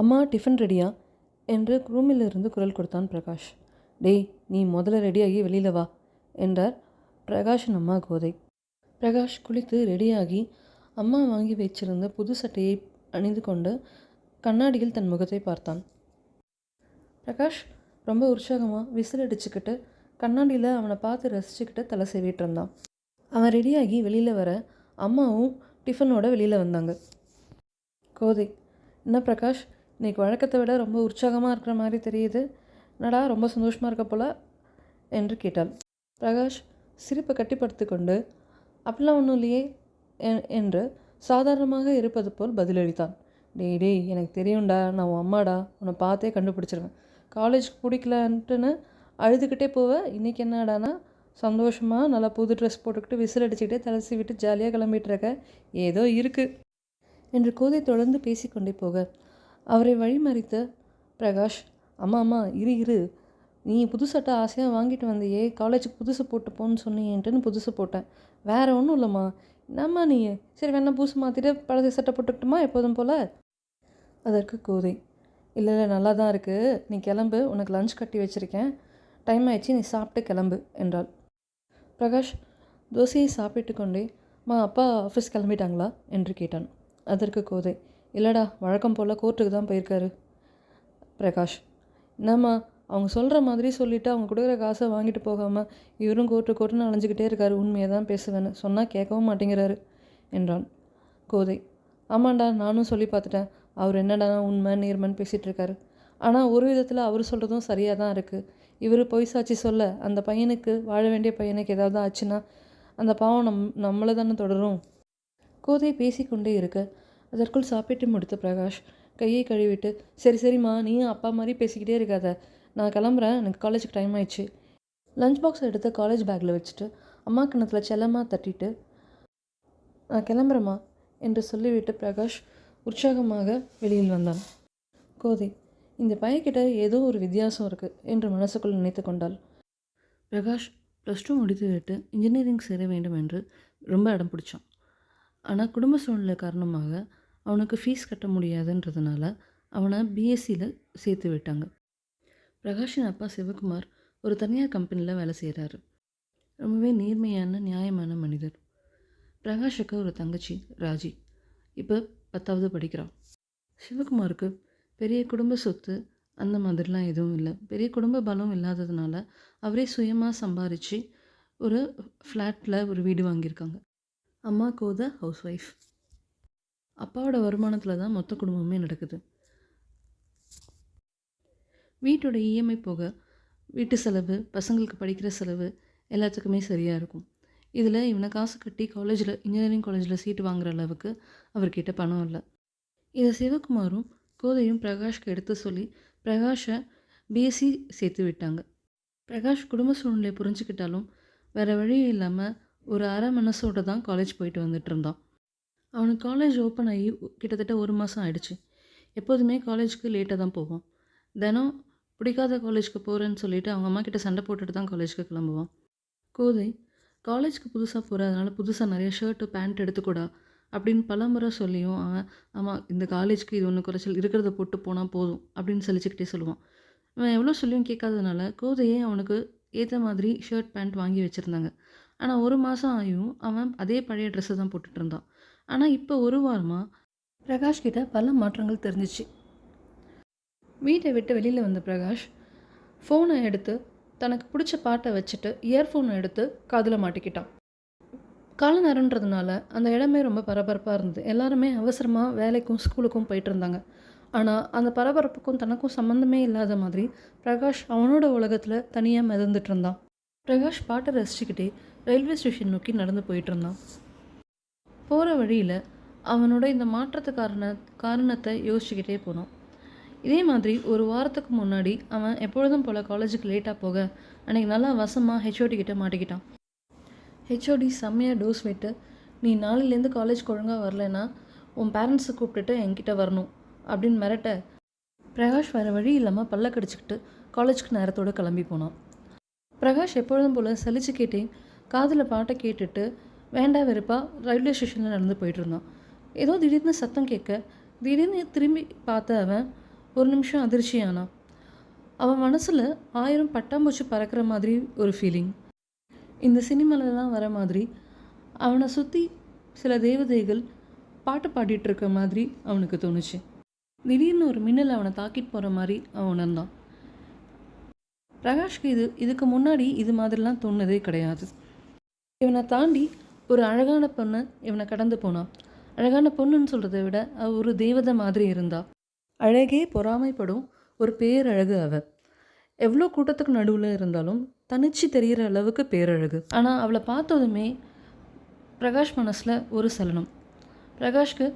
அம்மா டிஃபன் ரெடியா என்று ரூமிலிருந்து குரல் கொடுத்தான் பிரகாஷ். டேய் நீ முதல்ல ரெடியாகி வெளியில் வா என்றார் பிரகாஷின் அம்மா கோதை. பிரகாஷ் குளித்து ரெடியாகி அம்மா வாங்கி வச்சிருந்த புது சட்டையை அணிந்து கொண்டு கண்ணாடியில் தன் முகத்தை பார்த்தான். பிரகாஷ் ரொம்ப உற்சாகமாக விசில் அடிச்சுக்கிட்டு கண்ணாடியில் அவனை பார்த்து ரசிச்சுக்கிட்டு தலை செய்விட்டு இருந்தான். அவன் ரெடியாகி வெளியில் வர அம்மாவும் டிஃபனோட வெளியில் வந்தாங்க. கோதை என்ன பிரகாஷ்? இன்னைக்கு வழக்கத்தை விட ரொம்ப உற்சாகமாக இருக்கிற மாதிரி தெரியுது. நடா ரொம்ப சந்தோஷமாக இருக்க போல? என்று கேட்டாள். பிரகாஷ் சிரிப்பை கட்டிப்படுத்தி கொண்டு அப்படிலாம் ஒன்றும் இல்லையே என்று சாதாரணமாக இருப்பது போல் பதிலளித்தான். டேய் டேய் எனக்கு தெரியும்டா நான் உன் அம்மாடா உன்னை பார்த்தே கண்டுபிடிச்சிருவேன். காலேஜ்க்கு பிடிக்கலன்ட்டுன்னு அழுதுகிட்டே போவ இன்றைக்கி என்னடானா சந்தோஷமாக நல்லா புது ட்ரெஸ் போட்டுக்கிட்டு விசில் அடிச்சுக்கிட்டே தலைசி விட்டு ஜாலியாக கிளம்பிட்டு இருக்க ஏதோ இருக்குது என்று கோதை தொடர்ந்து பேசிக்கொண்டே போக அவரை வழிமறித்த பிரகாஷ் அம்மா அம்மா இரு இரு. நீ புது சட்டை ஆசையாக வாங்கிட்டு வந்தியே. காலேஜுக்கு புதுசு போட்டு போன்னு சொன்னியேன்ட்டுன்னு புதுசு போட்டேன். வேற ஒன்றும் இல்லைம்மா. என்னம்மா நீ? சரி வேணா புதுசு மாற்றிட்டு பழசு சட்டை போட்டுக்கிட்டுமா எப்போதும் போல்? அதற்கு கோதை இல்லை இல்லை நல்லா தான் இருக்குது நீ கிளம்பு. உனக்கு லஞ்ச் கட்டி வச்சுருக்கேன். டைம் ஆயிடுச்சு. நீ சாப்பிட்டு கிளம்பு என்றாள். பிரகாஷ் தோசையை சாப்பிட்டு கொண்டே மா அப்பா ஆஃபீஸ் கிளம்பிட்டாங்களா? என்று கேட்டான். அதற்கு கோதை இல்லைடா வழக்கம் போல் கோர்ட்டுக்கு தான் போயிருக்காரு. பிரகாஷ் என்னம்மா அவங்க சொல்கிற மாதிரி சொல்லிவிட்டு அவங்க கொடுக்குற காசை வாங்கிட்டு போகாமல் இவரும் கோர்ட்டு கோர்ட்டுன்னு அலைஞ்சிக்கிட்டே இருக்காரு உண்மையை தான் பேசுவேன்னு. சொன்னால் கேட்கவும் மாட்டேங்கிறாரு என்றான் கோதை. ஆமாண்டா நானும் சொல்லி பார்த்துட்டேன். அவர் என்னடா உண்மை நேர்மன் பேசிகிட்டு இருக்காரு. ஆனால் ஒரு விதத்தில் அவர் சொல்கிறதும் சரியாக தான் இருக்குது இவர் பொய் சாட்சி சொல்ல அந்த பையனுக்கு வாழ வேண்டிய பையனுக்கு ஏதாவது ஆச்சுன்னா அந்த பாவம் நம் நம்மளை தானே தொடரும். கோதை பேசிக்கொண்டே இருக்க அதற்குள் சாப்பிட்டு முடித்த பிரகாஷ். கையை கழுவிட்டு சரி சரிம்மா நீயும் அப்பா மாதிரி பேசிக்கிட்டே இருக்காத. நான் கிளம்புறேன். எனக்கு காலேஜுக்கு டைம் ஆயிடுச்சு. லஞ்ச் பாக்ஸ் எடுத்து காலேஜ் பேக்கில் வச்சுட்டு அம்மா கிணத்துல செல்லமாக தட்டிட்டு நான் கிளம்புறேம்மா என்று சொல்லிவிட்டு பிரகாஷ் உற்சாகமாக வெளியில் வந்தான். கோதை இந்த பையன்கிட்ட ஏதோ ஒரு வித்தியாசம் இருக்குது என்று மனசுக்குள் நினைத்து கொண்டாள். பிரகாஷ் ப்ளஸ் டூ முடித்துவிட்டு இன்ஜினியரிங் சேர வேண்டும் என்று ரொம்ப இடம் பிடிச்சான். ஆனால் குடும்ப சூழ்நிலை காரணமாக அவனுக்கு ஃபீஸ் கட்ட முடியாதுன்றதுனால அவனை பிஎஸ்சியில் சேர்த்து விட்டாங்க. பிரகாஷின் அப்பா சிவகுமார் ஒரு தனியார் கம்பெனியில் வேலை செய்கிறாரு ரொம்பவே நேர்மையான நியாயமான மனிதர். பிரகாஷுக்கு ஒரு தங்கச்சி ராஜி. இப்போ பத்தாவது படிக்கிறான். சிவகுமாருக்கு பெரிய குடும்ப சொத்து அந்த மாதிரிலாம் எதுவும் இல்லை. பெரிய குடும்ப பலம் இல்லாததுனால அவரே சுயமாக சம்பாரித்து ஒரு ஃப்ளாட்டில் ஒரு வீடு வாங்கியிருக்காங்க. அம்மா கோத ஹவுஸ் ஒய்ஃப் அப்பாவோட வருமானத்தில் தான் மொத்த குடும்பமே நடக்குது. வீட்டோட இஎம்ஐ போக வீட்டு செலவு பசங்களுக்கு படிக்கிற செலவு எல்லாத்துக்குமே சரியாக இருக்கும். இதில் இவனை காசு கட்டி காலேஜில் இன்ஜினியரிங் காலேஜில் சீட்டு வாங்குற அளவுக்கு அவர்கிட்ட பணம் இல்லை. இதை சிவகுமாரும் கோதையும் பிரகாஷ்க்கு எடுத்து சொல்லி பிரகாஷை பிஎஸ்சி சேர்த்து விட்டாங்க. பிரகாஷ் குடும்ப சூழ்நிலையை புரிஞ்சுக்கிட்டாலும் வேறு வழி இல்லாமல் ஒரு அரை மனசோட தான் காலேஜ் போயிட்டு வந்துட்டு இருந்தான். அவனுக்கு காலேஜ் ஓப்பன் ஆகி கிட்டத்தட்ட ஒரு மாதம் ஆயிடுச்சு. எப்போதுமே காலேஜுக்கு லேட்டாக தான் போவான். தினம் பிடிக்காத காலேஜ்க்கு போகிறேன்னு சொல்லிட்டு அவங்க அம்மா கிட்ட சண்டை போட்டுட்டு தான் காலேஜுக்கு கிளம்புவான். கோதை காலேஜுக்கு புதுசாக போகிற அதனால் புதுசாக நிறைய ஷர்ட்டு பேண்ட் எடுத்துக்கூடா அப்படின்னு பலமுறை சொல்லியும் அவன் ஆமாம் இந்த காலேஜுக்கு இது ஒன்று குறைச்சல் இருக்கிறத போட்டு போனால் போதும் அப்படின்னு சலிச்சுக்கிட்டே சொல்லுவான். அவன் எவ்வளோ சொல்லியும் கேட்காதனால கோதையே அவனுக்கு ஏற்ற மாதிரி ஷர்ட் பேண்ட் வாங்கி வச்சுருந்தாங்க. ஆனால் ஒரு மாதம் ஆகியும் அவன் அதே பழைய ட்ரெஸ்ஸை தான் போட்டுட்டு இருந்தான். ஆனால் இப்போ ஒரு வாரமாக பிரகாஷ் கிட்ட பல மாற்றங்கள் தெரிஞ்சிச்சு. வீட்டை விட்டு வெளியில் வந்த பிரகாஷ் ஃபோனை எடுத்து தனக்கு பிடிச்ச பாட்டை வச்சுட்டு இயர்ஃபோனை எடுத்து காதில் மாட்டிக்கிட்டான். கால நேரம்ன்றதுனால அந்த இடமே ரொம்ப பரபரப்பாக இருந்தது. எல்லாருமே அவசரமாக வேலைக்கும் ஸ்கூலுக்கும் போயிட்டு இருந்தாங்க. ஆனால் அந்த பரபரப்புக்கும் தனக்கும் சம்மந்தமே இல்லாத மாதிரி பிரகாஷ் அவனோட உலகத்தில் தனியாக மிதந்துட்டு இருந்தான். பிரகாஷ் பாட்டை ரசிச்சுக்கிட்டே ரயில்வே ஸ்டேஷன் நோக்கி நடந்து போயிட்டு இருந்தான். போகிற வழியில் அவனோட இந்த மாற்றத்து காரண காரணத்தை யோசிச்சுக்கிட்டே போனான். இதே மாதிரி ஒரு வாரத்துக்கு முன்னாடி அவன் எப்பொழுதும் போல் காலேஜுக்கு லேட்டாக போக அன்றைக்கி நல்லா வசமாக ஹெச்ஓடி கிட்ட மாட்டிக்கிட்டான். ஹெச்ஓடி செம்மையாக டோஸ் விட்டு நீ நாளையிலேருந்து காலேஜ் ஒழுங்காக வரலைன்னா உன் பேரண்ட்ஸை கூப்பிட்டுட்டு என்கிட்ட வரணும் அப்படின்னு மிரட்ட பிரகாஷ் வேறு வழி இல்லாமல் பல்ல கடிச்சிக்கிட்டு காலேஜுக்கு நேரத்தோடு கிளம்பி போனான். பிரகாஷ் எப்பொழுதும் போல் சலிச்சுக்கிட்டே காதில் பாட்டை கேட்டுட்டு வேண்டா வெறுப்பா ரயில்வே ஸ்டேஷனில் நடந்து போயிட்டுருந்தான் ஏதோ திடீர்னு சத்தம் கேட்க திடீர்னு திரும்பி பார்த்த அவன் ஒரு நிமிஷம் அதிர்ச்சியானான் அவன் மனசில் ஆயிரம் பட்டாம்பூச்சி பறக்கிற மாதிரி ஒரு ஃபீலிங் இந்த சினிமாலலாம் வர மாதிரி அவனை சுற்றி சில தேவதைகள் பாட்டு பாடிட்டு இருக்க மாதிரி அவனுக்கு தோணுச்சு. திடீர்னு ஒரு மின்னல் அவனை தாக்கிட்டு போகிற மாதிரி அவன் உணர்ந்தான். பிரகாஷ்க்கு இது இதுக்கு முன்னாடி இது மாதிரிலாம் தோணுனதே கிடையாது. இவனை தாண்டி ஒரு அழகான பொண்ணு இவனை கடந்து போனான் அழகான பொண்ணுன்னு சொல்கிறத விட அவ ஒரு தேவதை மாதிரி இருந்தா. அழகே பொறாமைப்படும் ஒரு பேரழகு அவ. எவ்வளோ கூட்டத்துக்கு நடுவில் இருந்தாலும் தனிச்சு தெரிகிற அளவுக்கு பேரழகு. ஆனால் அவளை பார்த்ததுமே பிரகாஷ் மனசில் ஒரு சலனம். பிரகாஷ்க்கு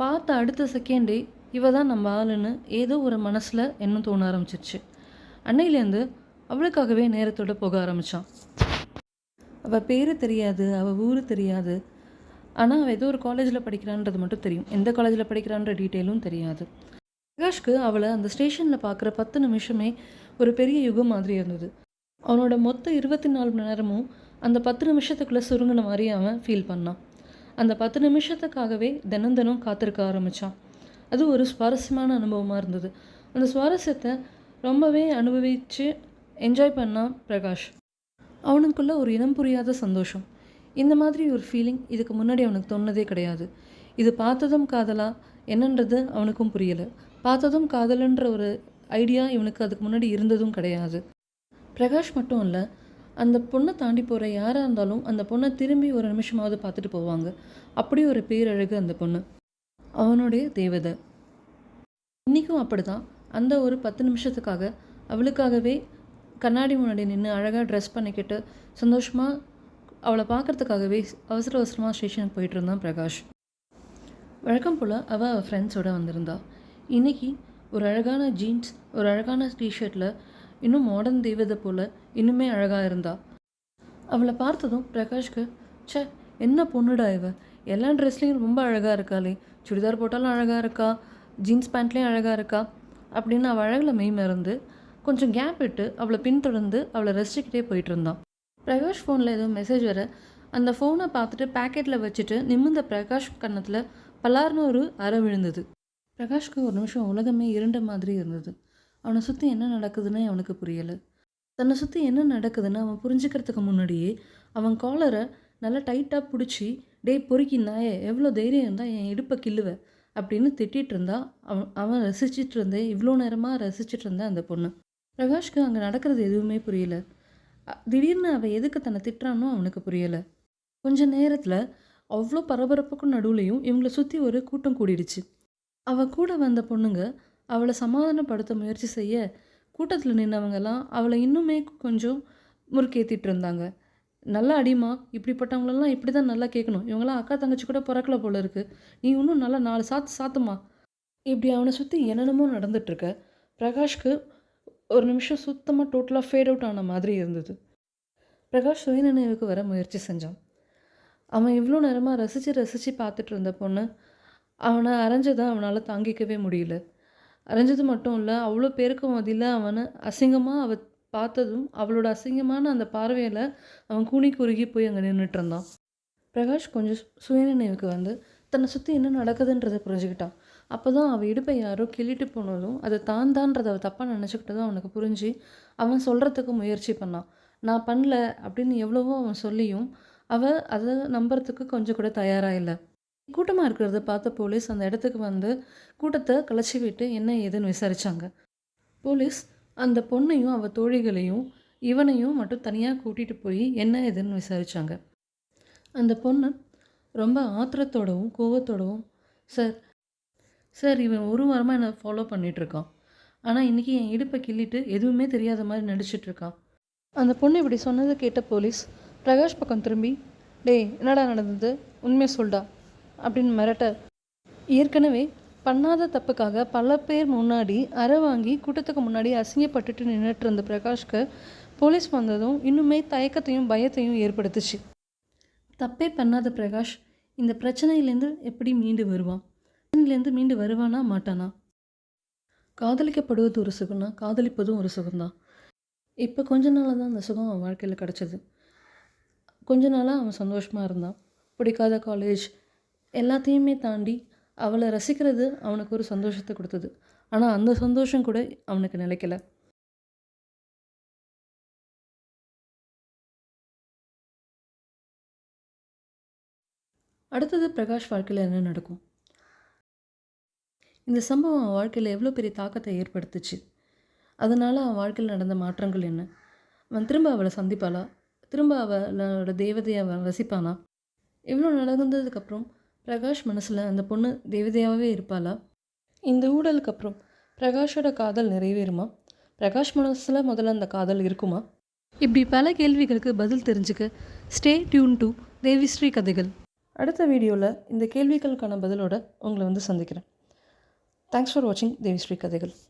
பார்த்த அடுத்த செகண்டே இவ தான் நம்ம ஆளுன்னு ஏதோ ஒரு மனசில் எண்ணம் தோண ஆரம்பிச்சிருச்சு. அன்னையிலேருந்து அவளுக்காகவே நேரத்தோட போக ஆரம்பித்தான் அவள் பேர் தெரியாது அவள் ஊர் தெரியாது. ஆனால் அவள் ஏதோ ஒரு காலேஜில் படிக்கிறான்றது மட்டும் தெரியும். எந்த காலேஜில் படிக்கிறான்ற டீட்டெயிலும் தெரியாது. பிரகாஷ்க்கு அவளை அந்த ஸ்டேஷனில் பார்க்குற பத்து நிமிஷமே ஒரு பெரிய யுகம் மாதிரி இருந்தது. அவனோட மொத்த இருபத்தி நாலு மணி நேரமும் அந்த பத்து நிமிஷத்துக்குள்ளே சுருங்கின மாதிரி அவன் ஃபீல் பண்ணான். அந்த பத்து நிமிஷத்துக்காகவே தினம் தினம் காத்திருக்க ஆரம்பித்தான் அது ஒரு சுவாரஸ்யமான அனுபவமாக இருந்தது. அந்த சுவாரஸ்யத்தை ரொம்பவே அனுபவித்து என்ஜாய் பண்ணான் பிரகாஷ். அவனுக்குள்ளே ஒரு இனம் புரியாத சந்தோஷம். இந்த மாதிரி ஒரு ஃபீலிங் இதுக்கு முன்னாடி அவனுக்கு தோணுனதே கிடையாது. இது பார்த்ததும் காதலா? என்னன்றது அவனுக்கும் புரியலை. பார்த்ததும் காதலுன்ற ஒரு ஐடியா இவனுக்கு அதுக்கு முன்னாடி இருந்ததும் கிடையாது. பிரகாஷ் மட்டும் இல்லை அந்த பொண்ணை தாண்டி போகிற யாராக இருந்தாலும் அந்த பொண்ணை திரும்பி ஒரு நிமிஷமாவது பார்த்துட்டு போவாங்க. அப்படி ஒரு பேரழகு அந்த பொண்ணு. அவனுடைய தேவதை. இன்றைக்கும் அப்படிதான் அந்த ஒரு பத்து நிமிஷத்துக்காக அவளுக்காகவே கண்ணாடி முன்னாடி நின்று அழகாக ட்ரெஸ் பண்ணிக்கிட்டு சந்தோஷமாக அவளை பார்க்கறதுக்காகவே அவசர அவசரமாக ஸ்டேஷனுக்கு போயிட்டு இருந்தான் பிரகாஷ். வழக்கம் போல் அவள் அவள் ஃப்ரெண்ட்ஸோடு வந்திருந்தா. இன்னைக்கு ஒரு அழகான ஜீன்ஸ் ஒரு அழகான டிஷர்ட்டில் இன்னும் மாடர்ன் தெய்வதை போல் இன்னுமே அழகாக இருந்தா. அவளை பார்த்ததும் பிரகாஷ்க்கு ச்சே என்ன பொண்ணுடா இவ? எல்லா ட்ரெஸ்லேயும் ரொம்ப அழகாக இருக்காளே. சுடிதார் போட்டாலும் அழகாக இருக்கா? ஜீன்ஸ் பேண்ட்லேயும் அழகாக இருக்கா? அப்படின்னு அவள் அழகில் மெய் மறந்து கொஞ்சம் கேப் விட்டு அவளை பின்தொடர்ந்து அவளை ரசிச்சுக்கிட்டே போயிட்டு இருந்தான் பிரகாஷ் ஃபோனில் ஏதோ மெசேஜ் வர அந்த ஃபோனை பார்த்துட்டு பேக்கெட்டில் வச்சுட்டு நிமிர்ந்த பிரகாஷ் கன்னத்தில் பலார்னு ஒரு அறை விழுந்தது. பிரகாஷ்க்கு ஒரு நிமிஷம் உலகமே இருண்ட மாதிரி இருந்தது. அவனை சுற்றி என்ன நடக்குதுன்னு அவனுக்கு புரியலை. தன்னை சுற்றி என்ன நடக்குதுன்னு அவன் புரிஞ்சுக்கிறதுக்கு முன்னாடியே அவன் காலரை நல்லா டைட்டாக பிடிச்சி டேய் பொறுக்கி நாயே எவ்வளோ தைரியம் இருந்தால் என் இடுப்பை கிள்ளுவ? அப்படின்னு திட்டிகிட்டு இருந்தா அவன் அவன் ரசிச்சிட்டு இருந்தேன் இவ்வளோ நேரமாக ரசிச்சிட்டு இருந்தேன் அந்த பொண்ணு. பிரகாஷ்க்கு அங்கே நடக்கிறது எதுவுமே புரியல. திடீர்னு அவள் எதுக்கு தன்னை திட்டுறானோ அவனுக்கு புரியலை. கொஞ்ச நேரத்தில் அவ்வளோ பரபரப்புக்கும் நடுவுலையும் இவங்களை சுற்றி ஒரு கூட்டம் கூடிடுச்சு. அவள் கூட வந்த பொண்ணுங்க அவளை சமாதானப்படுத்த முயற்சி செய்ய கூட்டத்தில் நின்னவங்கெல்லாம் அவளை இன்னுமே கொஞ்சம் முறுக்கேற்றிட்டு இருந்தாங்க. நல்லா அடிமா இப்படிப்பட்டவங்களெல்லாம் இப்படி தான் நல்லா கேட்கணும் இவங்களாம் அக்கா தங்கச்சி கூட பிறக்கல போல இருக்கு. நீ இன்னும் நல்லா நாலு சாத்து சாத்துமா இப்படி அவனை சுற்றி என்னென்னமோ நடந்துட்டுருக்க பிரகாஷ்க்கு ஒரு நிமிஷம் சுத்தமாக டோட்டலாக ஃபேட் அவுட் ஆன மாதிரி இருந்தது. பிரகாஷ் சுயநினைவுக்கு வர முயற்சி செஞ்சான். அவன் இவ்வளோ நேரமாக ரசித்து ரசித்து பார்த்துட்டு இருந்த பொண்ணு அவனை அரைஞ்சதை அவனால் தாங்கிக்கவே முடியல. அரைஞ்சது மட்டும் இல்லை அவ்வளோ பேருக்கு மதியில் அவனை அசிங்கமாக அவ பார்த்ததும் அவளோட அசிங்கமான அந்த பார்வையில் அவன் கூணி குறுகி போய் அங்கே நின்றுட்டு இருந்தான். பிரகாஷ் கொஞ்சம் சுயநினைவுக்கு வந்து தன்னை சுற்றி என்ன நடக்குதுன்றதை புரிஞ்சுக்கிட்டான். அப்போ தான் அவள் இடுப்பை யாரோ கிள்ளிட்டு போனதும் அதை தான் தான்றதை அவள் தப்பாக நினச்சிக்கிட்டதும் அவனுக்கு புரிஞ்சு அவன் சொல்கிறதுக்கு முயற்சி பண்ணான் நான் பண்ணல அப்படின்னு எவ்வளவோ அவன் சொல்லியும் அவள் அதை நம்புறதுக்கு கொஞ்சம் கூட தயாராக இல்லை. கூட்டமாக இருக்கிறத பார்த்த போலீஸ் அந்த இடத்துக்கு வந்து கூட்டத்தை கலைச்சி விட்டு என்ன ஏதுன்னு விசாரித்தாங்க போலீஸ் அந்த பொண்ணையும் அவள் தோழிகளையும் இவனையும் மட்டும் தனியாக கூட்டிகிட்டு போய் என்ன ஏதுன்னு விசாரித்தாங்க அந்த பொண்ணு ரொம்ப ஆத்திரத்தோடவும் கோவத்தோடவும் சார் சார் இவன் ஒரு வாரமாக என்னை ஃபாலோ பண்ணிகிட்ருக்கான் ஆனால் இன்றைக்கி என் இடுப்பை கிள்ளிட்டு எதுவுமே தெரியாத மாதிரி நடிச்சிட்டு இருக்கான் அந்த பொண்ணு இப்படி சொன்னதை கேட்ட போலீஸ் பிரகாஷ் பக்கம் திரும்பி டேய் என்னடா நடந்தது? உண்மையை சொல்டா அப்படின்னு மிரட்ட. ஏற்கனவே பண்ணாத தப்புக்காக பல பேர் முன்னாடி அறை வாங்கி கூட்டத்துக்கு முன்னாடி அசிங்கப்பட்டுட்டு நின்றுட்டு இருந்த பிரகாஷ்க்கு போலீஸ் வந்ததும் இன்னுமே தயக்கத்தையும் பயத்தையும் ஏற்படுத்துச்சு. தப்பே பண்ணாத பிரகாஷ் இந்த பிரச்சனையிலேருந்து எப்படி மீண்டு வருவான்? பிரச்சனையிலேருந்து மீண்டு வருவானா? மாட்டானா? காதலிக்கப்படுவது ஒரு சுகம்னா காதலிப்பதும் ஒரு சுகம்தான் இப்போ கொஞ்ச நாளாக தான் அந்த சுகம் அவன் வாழ்க்கையில் கிடச்சிது. கொஞ்ச நாளாக அவன் சந்தோஷமாக இருந்தான். பிடிக்காத காலேஜ் எல்லாத்தையுமே தாண்டி அவளை ரசிக்கிறது அவனுக்கு ஒரு சந்தோஷத்தை கொடுத்தது. ஆனால் அந்த சந்தோஷம் கூட அவனுக்கு நிலைக்கல. அடுத்தது பிரகாஷ் வாழ்க்கையில் என்ன நடக்கும்? இந்த சம்பவம் அவன் வாழ்க்கையில் எவ்வளோ பெரிய தாக்கத்தை ஏற்படுத்துச்சு? அதனால் அவன் வாழ்க்கையில் நடந்த மாற்றங்கள் என்ன? அவன் திரும்ப அவளை சந்திப்பாளா? திரும்ப அவளோட தேவதையை அவன் வசிப்பானா? இவ்வளோ நடந்ததுக்கப்புறம் பிரகாஷ் மனசில் அந்த பொண்ணு தேவதையாகவே இருப்பாளா? இந்த ஊழலுக்கு அப்புறம் பிரகாஷோட காதல் நிறைவேறுமா? பிரகாஷ் மனசில் முதல்ல அந்த காதல் இருக்குமா? இப்படி பல கேள்விகளுக்கு பதில் தெரிஞ்சுக்க ஸ்டே டியூன் டு தேவிஸ்ரீ கதைகள். அடுத்த வீடியோவில் இந்த கேள்விகளுக்கான பதிலோட உங்களை வந்து சந்திக்கிறேன். தேங்க்ஸ் ஃபார் வாட்சிங் தேவிஸ்ரீ கதைகள்